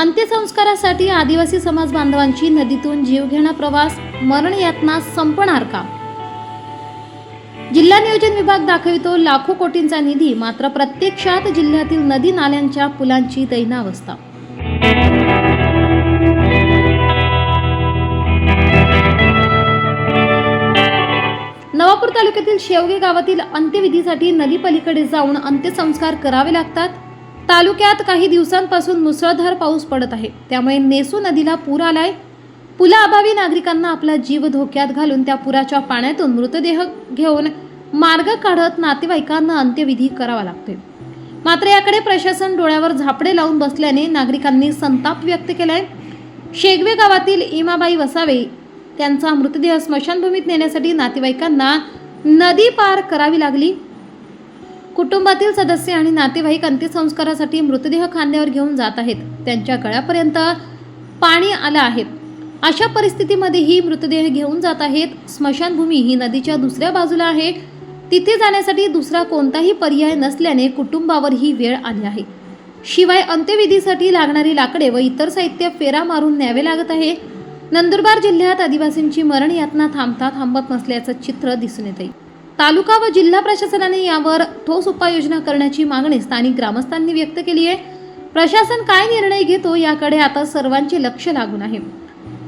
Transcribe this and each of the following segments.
अंत्यसंस्कारासाठी आदिवासी समाज बांधवांची नदीतून जीवघेणा प्रवास मरण यातना संपणार का? जिल्हा नियोजन विभाग दाखवितो लाखो कोटींचा निधी मात्र प्रत्यक्षात जिल्ह्यातील नदी नाल्यांच्या पुलांची दैनावस्था नवापूर तालुक्यातील शेवगे गावातील अंत्यविधीसाठी नदीपलीकडे जाऊन अंत्यसंस्कार करावे लागतात. तालुक्यात काही दिवसांपासून मुसळधार पाऊस पडत आहे. त्यामुळे नेसू नदीला पूर आलाय. पुलाअभावी नागरिकांना आपला जीव धोक्यात घालून त्या पुराच्या पाण्यातून मृतदेह घेऊन मार्ग काढत नातेवाईकांना अंत्यविधी करावा लागतोय. मात्र याकडे प्रशासन डोळ्यावर झापडे लावून बसल्याने नागरिकांनी संताप व्यक्त केलाय. शेगवे गावातील इमाबाई वसावे त्यांचा मृतदेह स्मशानभूमीत नेण्यासाठी नातेवाईकांना नदी पार करावी लागली. कुटुंबातील सदस्य आणि नातेवाईक अंत्यसंस्कारासाठी मृतदेह खांद्यावर घेऊन जात आहेत. त्यांच्या गळ्यापर्यंत पाणी आलं आहे. अशा परिस्थितीमध्ये ही मृतदेह घेऊन जात आहेत. स्मशानभूमी ही नदीच्या दुसऱ्या बाजूला आहे. तिथे जाण्यासाठी दुसरा कोणताही पर्याय नसल्याने कुटुंबावर ही वेळ आली आहे. शिवाय अंत्यविधीसाठी लागणारी लाकडे व इतर साहित्य फेरा मारून न्यावे लागत आहे. नंदुरबार जिल्ह्यात आदिवासींची मरण यातना थांबता थांबत नसल्याचं चित्र दिसून येत आहे तालुका व जिल्हा प्रशासनाने यावर ठोस उपाययोजना करण्याची मागणी स्थानिक ग्रामस्थांनी व्यक्त केली आहे. प्रशासन काय निर्णय घेतो याकडे आता सर्वांचे लक्ष लागून आहे.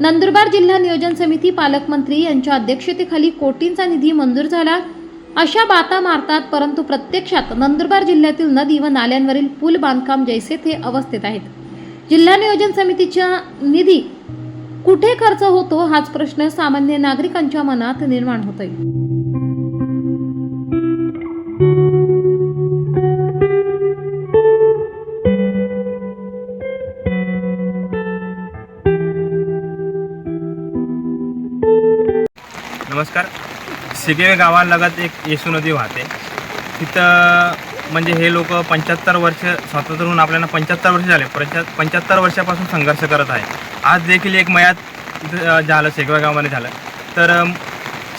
नंदुरबार जिल्हा नियोजन समिती पालकमंत्री यांच्या अध्यक्षतेखाली कोटींचा निधी मंजूर झाला. अशा बाता मारतात परंतु प्रत्यक्षात नंदुरबार जिल्ह्यातील नदी व नाल्यांवरील पूल बांधकाम जैसे ते अवस्थेत आहेत. जिल्हा नियोजन समितीच्या निधी कुठे खर्च होतो हाच प्रश्न सामान्य नागरिकांच्या मनात निर्माण होतोय. नमस्कार. सिगेवे गावालगत एक येसू नदी वाहते. तिथं म्हणजे हे लोक पंच्याहत्तर वर्ष स्वातंत्र्य होऊन आपल्याला पंच्याहत्तर वर्ष झाले. पंच्या पंच्याहत्तर वर्षापासून संघर्ष करत आहे. आज देखील एक मयात झालं शेगवा गावामध्ये झालं. तर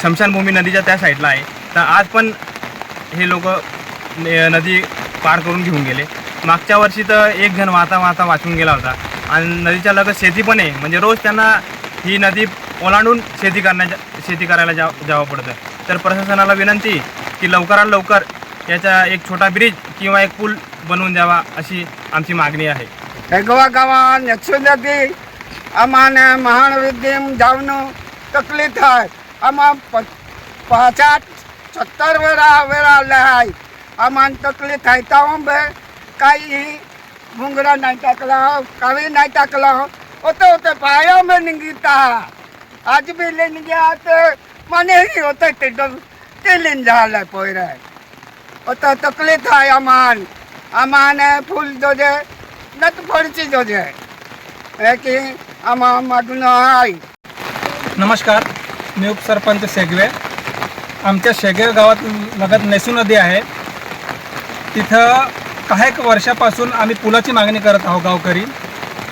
शमशानभूमी नदीच्या त्या साईडला आहे. तर आज पण हे लोक नदी पार करून घेऊन गेले. मागच्या वर्षी तर एक जण वाहता वाहता वाचून गेला होता. आणि नदीच्या लगत शेती पण आहे. म्हणजे रोज त्यांना ही नदी ओलांडून शेती करण्याच्या शेती करायला जा जावं पडतं तर प्रशासनाला विनंती की लवकरात लवकर याचा एक छोटा ब्रिज किंवा एक पूल बनवून द्यावा अशी आमची मागणी आहे. हेगवा गावात नक्षी आम्हाला महाविद्यम जाऊन तकलीफ आहे. आम्हा प पाचात सत्तर वेळा वेळा आहे. आम्हाला तकलीफ आहे तेव्हा काही मुंगरा नाही टाकला कावी नाही टाकला. होतं होतं पाया में निघता. आज बी लेन गया तर मनेही होतं ते डब ते लेन झालं पोयरा होतं तकलीफ आहे है फूल फुल दोजे नत फळची दोजे हे की अमा मागणं आई नमस्कार मी उपसरपंच शेगवे। आमच्या शेगवे गावात लगत नेसू नदी आहे। तिथं काही वर्षापासून आम्ही पुलाची मागणी करत आहोत गावकरी।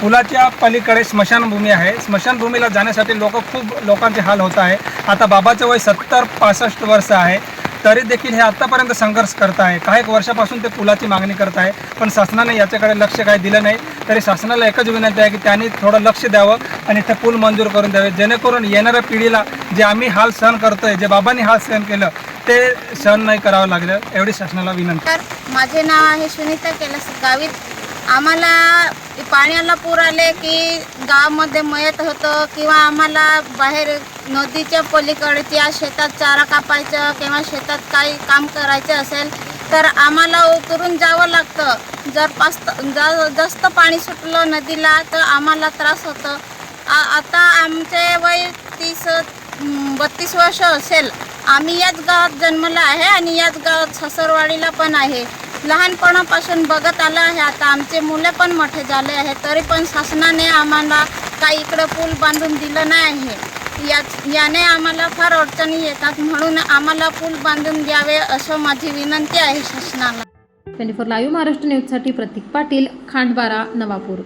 पुलाच्या पलीकडे स्मशानभूमी आहे. स्मशानभूमीला जाण्यासाठी लोक खूप लोकांचे हाल होत आहे. आता बाबाचं वय सत्तर पासष्ट वर्ष आहे. तरी देखील हे आत्तापर्यंत संघर्ष करत आहे. काही एक वर्षापासून ते पुलाची मागणी करत आहे. पण शासनाने याच्याकडे लक्ष काही दिलं नाही. तरी शासनाला एकच विनंती आहे की त्यांनी थोडं लक्ष द्यावं आणि ते पूल मंजूर करून द्यावे. जेणेकरून येणाऱ्या पिढीला जे आम्ही हाल सहन करतोय जे बाबांनी हाल सहन केलं ते सहन नाही करावं लागलं. एवढी शासनाला विनंती. तर माझे नाव आहे सुनीता कैलास गावित. आम्हाला पाण्याला पूर आले की गावामध्ये मयत होतं किंवा आम्हाला बाहेर नदीच्या पलीकडच्या शेतात चारा कापायचं किंवा शेतात काही काम करायचं असेल तर आम्हाला उतरून जावं लागतं. जर पास्त जा जास्त पाणी सुटलं नदीला तर आम्हाला त्रास होतं. आ- आता आमचे वय तीस बत्तीस वर्ष असेल. आम्ही याच गावात जन्मला आहे आणि याच गावात ससरवाडीला पण आहे. लहानपणापासून बघत आलं आहे. आता आमचे मुले पण मोठे झाले आहे तरी पण शासनाने आम्हाला काही इकडं पूल बांधून दिलं नाही. आहे याने आम्हाला फार अडचणी येतात. म्हणून आम्हाला पूल बांधून द्यावे असं माझी विनंती आहे शासनाला ट्वेंटी फोर लाईव्ह महाराष्ट्र न्यूजसाठी प्रतीक पाटील खांडबारा नवापूर.